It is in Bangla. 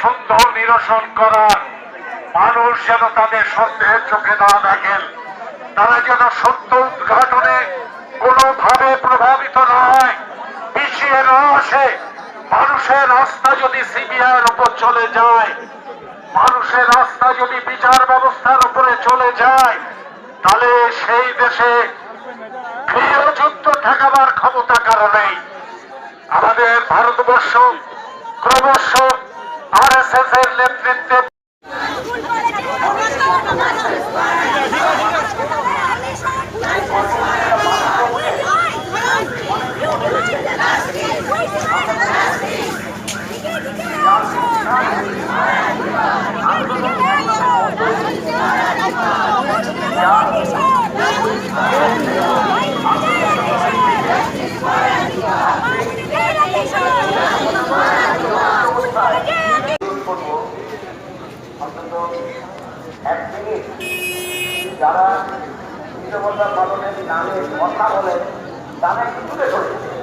সুন্দর নিরসন করার মানুষ যেন তাদের সন্দেহের চোখে না দেখেন, তারা যেন সত্য উদ্ঘাটনে কোনোভাবে প্রভাবিত না হয়, পিছিয়ে না আসে। মানুষের রাস্তা যদি সিবিআইয়ের উপর চলে যায়, মানুষের রাস্তা যদি বিচার ব্যবস্থার উপরে চলে যায়, তাহলে সেই দেশে গৃহযুদ্ধ ঠেকাবার ক্ষমতা কারণেই আমাদের ভারতবর্ষ ক্রমশ আর এস এস নেতৃত্বে একদিকে যারা নিরাপত্তা পালনের নামে কথা বলে তারা একটু তুলে ধরে